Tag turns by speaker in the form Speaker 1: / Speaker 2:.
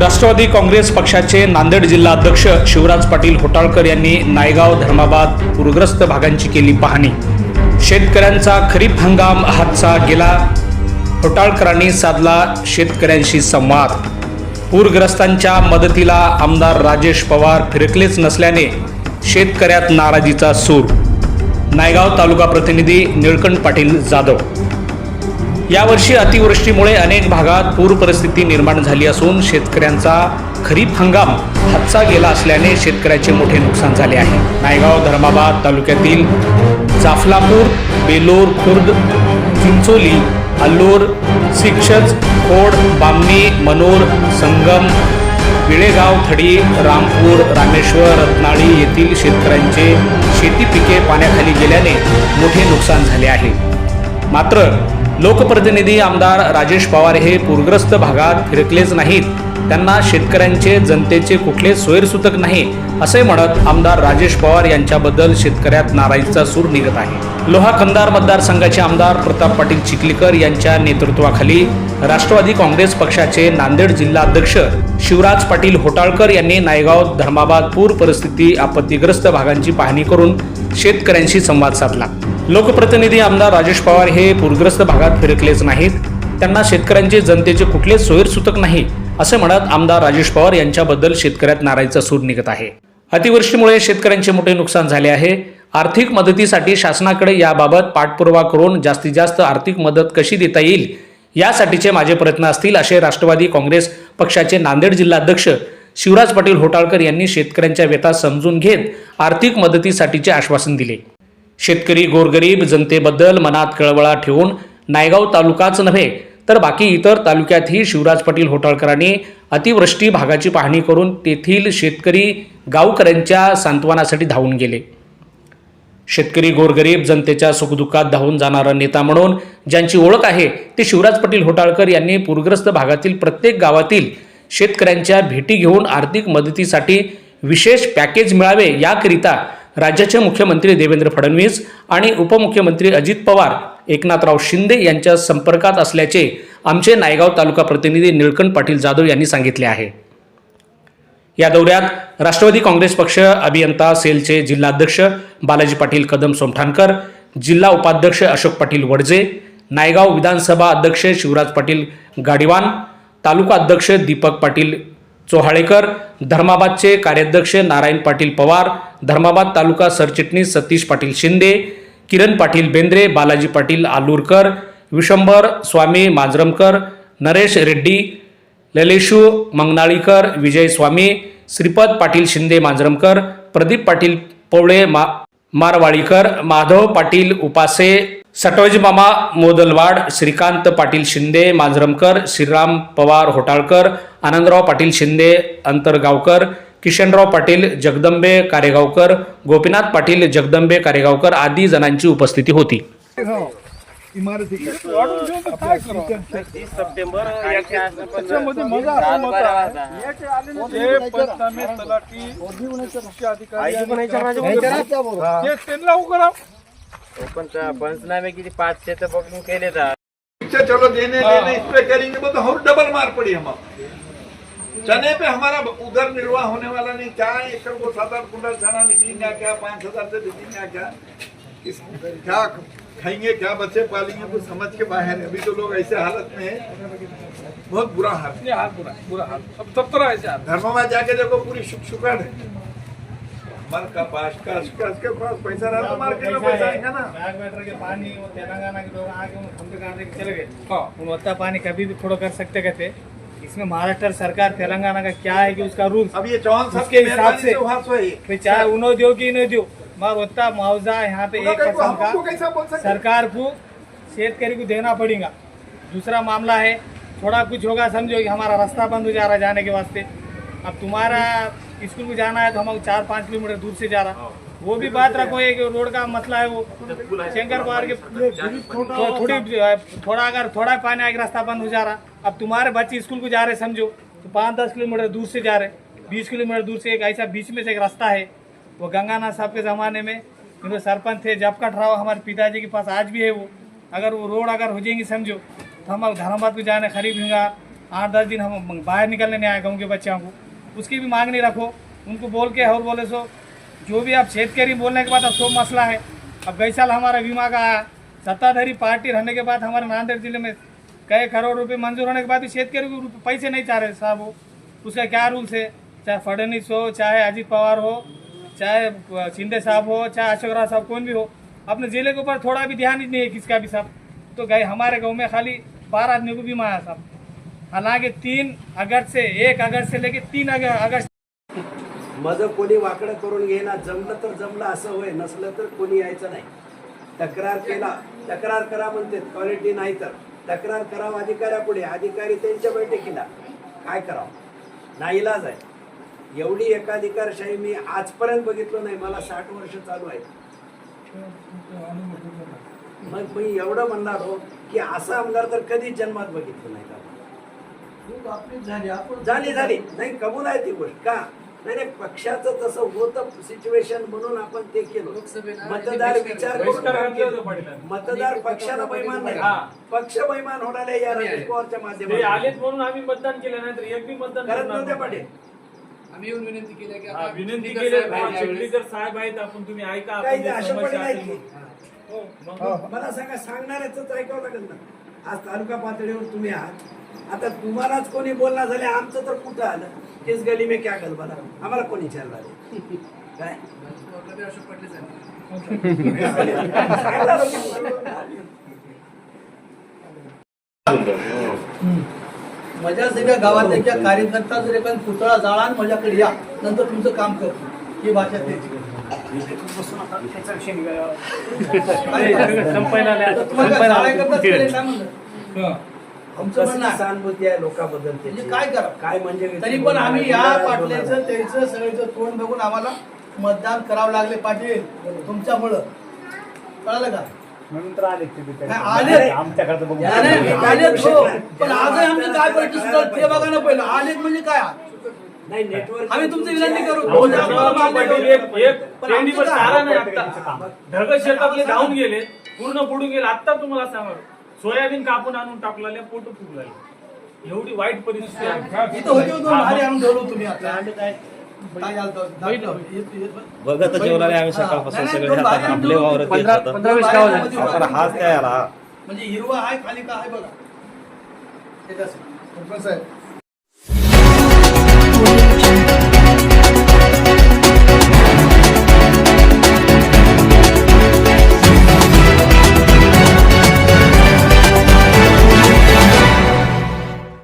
Speaker 1: राष्ट्रवादी काँग्रेस पक्षाचे नांदेड जिल्हा अध्यक्ष शिवराज पाटील होटाळकर यांनी नायगाव धर्माबाद पूरग्रस्त भागांची केली पाहणी. शेतकऱ्यांचा खरीप हंगाम हातचा गेला. होटाळकरांनी साधला शेतकऱ्यांशी संवाद. पूरग्रस्तांच्या मदतीला आमदार राजेश पवार फिरकलेच नसल्याने शेतकऱ्यात नाराजीचा सूर. नायगाव तालुका प्रतिनिधी निळकंठ पाटील जाधव यावर्षी अतिवृष्टीमुळे अनेक भागात पूर परिस्थिती निर्माण झाली असून शेतकऱ्यांचा खरीप हंगाम हातचा गेला असल्याने शेतकऱ्याचे मोठे नुकसान झाले आहे. नायगाव धर्माबाद तालुक्यातील जाफलापूर बेलोर खुर्द चिंचोली अल्लोर सिक्षज खोड बामणी मनोर संगम विळेगाव थडी रामपूर रामेश्वर रत्नाळी येथील शेतकऱ्यांचे शेती पिके पाण्याखाली गेल्याने मोठे नुकसान झाले आहे. मात्र लोकप्रतिनिधी आमदार राजेश पवार हे पूरग्रस्त भागात फिरकलेच नाहीत. त्यांना शेतकऱ्यांचे जनतेचे कुठले सोयरसूतक नाही असे म्हणत आमदार राजेश पवार यांच्याबद्दल शेतकऱ्यात नाराजीचा सूर निघत आहे. लोहा खंदार मतदारसंघाचे आमदार प्रताप पाटील चिखलीकर यांच्या नेतृत्वाखाली राष्ट्रवादी काँग्रेस पक्षाचे नांदेड जिल्हा अध्यक्ष शिवराज पाटील होटाळकर यांनी नायगाव धर्माबाद पूर परिस्थिती आपत्तीग्रस्त भागांची पाहणी करून शेतकऱ्यांशी संवाद साधला. लोकप्रतिनिधी आमदार राजेश पवार हे पूरग्रस्त भागात फिरकलेच नाहीत. त्यांना शेतकऱ्यांचे जनतेचे कुठलेच सोयरसूतक नाही असे म्हणत आमदार राजेश पवार यांच्याबद्दल शेतकऱ्यात नाराजीचा सूर निघत आहे. अतिवृष्टीमुळे शेतकऱ्यांचे मोठे नुकसान झाले आहे. आर्थिक मदतीसाठी शासनाकडे याबाबत पाठपुरावा करून जास्तीत जास्त आर्थिक मदत कशी देता येईल यासाठीचे माझे प्रयत्न असतील असे राष्ट्रवादी काँग्रेस पक्षाचे नांदेड जिल्हाध्यक्ष शिवराज पाटील होटाळकर यांनी शेतकऱ्यांच्या व्यथा समजून घेत आर्थिक मदतीसाठीचे आश्वासन दिले. शेतकरी गोरगरीब जनतेबद्दल मनात कळवळा ठेवून नायगाव तालुकाच नव्हे तर बाकी इतर तालुक्यातही शिवराज पाटील होटाळकरांनी अतिवृष्टी भागाची पाहणी करून तेथील शेतकरी गावकऱ्यांच्या सांत्वनासाठी धावून गेले. शेतकरी गोरगरीब जनतेच्या सुखदुःखात धावून जाणारा नेता म्हणून ज्यांची ओळख आहे ते शिवराज पाटील होटाळकर यांनी पूरग्रस्त भागातील प्रत्येक गावातील शेतकऱ्यांच्या भेटी घेऊन आर्थिक मदतीसाठी विशेष पॅकेज मिळावे याकरिता राज्याचे मुख्यमंत्री देवेंद्र फडणवीस आणि उपमुख्यमंत्री अजित पवार एकनाथराव शिंदे यांच्या संपर्कात असल्याचे आमचे नायगाव तालुका प्रतिनिधी निळकंठ पाटील जाधव यांनी सांगितले आहे. या दौऱ्यात राष्ट्रवादी काँग्रेस पक्ष अभियंता सेलचे जिल्हाध्यक्ष बालाजी पाटील कदम सोमठाणकर जिल्हा उपाध्यक्ष अशोक पाटील वडजे नायगाव विधानसभा अध्यक्ष शिवराज पाटील गाडीवान तालुका अध्यक्ष दीपक पाटील चोहाळेकर धर्माबादचे कार्याध्यक्ष नारायण पाटील पवार धर्माबाद तालुका सरचिटणीस सतीश पाटील शिंदे किरण पाटील बेंद्रे बालाजी पाटील आलूरकर विशंभर स्वामी मांजरमकर नरेश रेड्डी ललेशू मंगनाळीकर विजय स्वामी श्रीपद पाटील शिंदे मांजरमकर प्रदीप पाटील पवळे मा मारवाळीकर माधव पाटील उपासे सटोज मामा मोदलवाड श्रीकांत पाटील शिंदे मांजरमकर श्रीराम पवार होटाळकर आनंदराव पाटील शिंदे अंतरगावकर किशनराव पाटील जगदंबे कारेगावकर गोपीनाथ पाटील जगदंबे कारेगावकर आदी जणांची उपस्थिती होती.
Speaker 2: इमारती
Speaker 3: तीस सप्टेंबर
Speaker 2: जे पंचनामे ते
Speaker 3: किती? पाचशे तर पकडून केले तर.
Speaker 4: अच्छा चलो देने लेने इस पे करेंगे वो तो और डबल मार पड़ी हम चने पे हमारा उधर निर्वाह होने वाला नहीं. क्या एकड़ को सात आठ कुंटल चना निकलेंगे क्या? पाँच हजार से बिकेंगे क्या? इस क्या खाएंगे क्या बच्चे पालेंगे कुछ समझ के बाहर है। अभी तो लोग ऐसे हालत में है। बहुत बुरा हाल।
Speaker 2: बुरा बुरा हाल। सब सब तरह ऐसे
Speaker 4: धर्म में जाके देखो पूरी शुक शुकाट है। मर का पास का के पास पैसा रहा तो मार्केट में पैसा आएगा ना?
Speaker 5: बैग बैटर के पानी वो तेलंगाना के लोग आके उन खंभे काट के चले गए
Speaker 2: हाँ.
Speaker 5: गुणवत्ता पानी कभी भी थोड़ा कर सकते कहते इसमें महाराष्ट्र सरकार तेलंगाना का क्या है कि उसका रूल
Speaker 4: अब ये चौहान साहब
Speaker 5: उसके
Speaker 4: की
Speaker 5: हिसाब से- चाहे उन्होंने दो कि नहीं दो मगर उतना मुआवजा यहाँ पे एक
Speaker 4: उन्होंने
Speaker 5: परसेंट
Speaker 4: हमको कैसा बोल
Speaker 5: का? सरकार को शेतकरी को देना पड़ेगा। दूसरा मामला है थोड़ा कुछ होगा समझो कि हमारा रास्ता बंद हो जा रहा है जाने के वास्ते। अब तुम्हारा स्कूल को जाना है तो हम चार पाँच किलोमीटर दूर से जा रहा। वो भी बात रखो ये कि रोड का मसला है वो। शंकर पार के थोड़ी, थोड़ा अगर, थोड़ा पानी आगे रास्ता बंद हो जा रहा। अब तुम्हारे बच्चे स्कूल को जा रहे समझो तो पाँच दस किलोमीटर दूर से जा रहे। बीस किलोमीटर दूर से एक ऐसा बीच में से एक रास्ता है। वो गंगानाथ साहब के ज़माने में इन्होंने सरपंच थे जब कट रहा हमारे पिताजी के पास आज भी है वो। अगर वो रोड अगर हो जाएँगी समझो तो हम धर्माबाद को जाने खरीद आठ, दस दिन हम बाहर निकलने नहीं आए गाँव के बच्चों को। उसकी भी मांग नहीं रखो। उनको बोल के और बोले सो। जो भी आप छेद शेतकरी बोलने के बाद अब सो मसला है। अब गई साल हमारा बीमा का आया सत्ताधारी पार्टी रहने के बाद हमारे नांदेड़ ज़िले में कई करोड़ रुपए मंजूर होने के बाद भी शेतकरी को पैसे नहीं चाह रहे साहब वो। उसका क्या रूल्स है? चाहे फडणवीस हो, चाहे अजीत पवार हो, चाहे शिंदे साहब हो, चाहे अशोक राव साहब, कौन भी हो। अपने ज़िले के ऊपर थोड़ा भी ध्यान ही नहीं है किसका भी साहब। तो गए हमारे गाँव में खाली बारह आदमी को बीमा आया साहब। हालांकि तीन अगस्त एक अगस्त से तीन अग- अगस्त
Speaker 6: माझं कोणी वाकडं करून घेणार जमलं तर जमलं असं होय नसलं तर कोणी यायचं नाही. तक्रार केला तक्रार करा म्हणते क्वालिटी नाही तर. तक्रार करावं अधिकाऱ्यापुढे अधिकारी त्यांच्या बैठकीला. काय करावं? नाईलाज आहे. एवढी एकाधिकारशाही मी आजपर्यंत बघितलं नाही मला साठ वर्ष चालू आहे मग मी एवढं म्हणणार हो की असा आमदार तर कधीच जन्मात बघितलं नाही झाली. झाली नाही कबूल आहे ती गोष्ट. का? नाही नाही पक्षाचं तसं होतं सिच्युएशन म्हणून आपण ते केलं. मतदार विचार करून. मतदार पक्षाला बैमान नाही. पक्ष बैमान होणार आहे या रमेश पवारच्या
Speaker 5: ते
Speaker 6: माध्यमातून.
Speaker 5: आलेच म्हणून आम्ही मतदान केलं नाही तर एक बी मतदान
Speaker 6: करत नव्हते. पाटील.
Speaker 7: आम्ही येऊन विनंती केली की
Speaker 5: हा, विनंती केली
Speaker 7: साहेब आहेत यावेळेस.
Speaker 5: चिखलीकर साहेब आहेत आपण तुम्ही ऐका
Speaker 6: काही अशा नाही
Speaker 5: हो, मग
Speaker 6: मला सांगा सांगणाऱ्याच ऐकावं लागेल ना? आज तालुका पातळीवर तुम्ही आहात. आता तुम्हालाच कोणी बोलणार झाले आमचं तर कुठं आलं? तेच गली मे क्या गलबा आम्हाला कोणी विचारला आहे? काय?
Speaker 8: माझ्या सगळ्या गावातल्या कार्यकर्ता जर एखादा पुतळा जाळा आणि माझ्याकडे या नंतर तुमचं काम करतो. ही भाषा त्याची.
Speaker 5: संपायला
Speaker 8: आहे.
Speaker 6: सहानुभूती आहे लोकांबद्दल त्याची?
Speaker 8: काय करा
Speaker 6: काय म्हणजे
Speaker 8: तरी हो, पण आम्ही या पाटल्याचं त्याचं सगळ्याचं तोंड बघून आम्हाला मतदान करावं लागले पाटील तुमच्यामुळं कळालं का नाही, आले नाही, नाही, आलेत पण आज आमची काय पाहिजे ते बघा ना पहिलं आलेत म्हणजे काय
Speaker 6: नाही नेटवर्क
Speaker 8: आम्ही तुमची विनंती करू.
Speaker 5: ढग शेतातले धावून गेले पूर्ण बुडून गेले. आता तुम्हाला सांगा सोयाबीन कापून आणून टाकलेल्या पोट फुगले एवढी वाईट परिस्थिती आहे.
Speaker 8: इथं होते दोन भारी आणून ठेवलो तुम्ही आता काय
Speaker 3: बघत जेवणारे आम्ही
Speaker 8: हा.
Speaker 3: सकाळपासून सगळे आपले हाच काय आला
Speaker 8: म्हणजे हिरवा आहे खाली का आहे बघा.
Speaker 2: साहेब.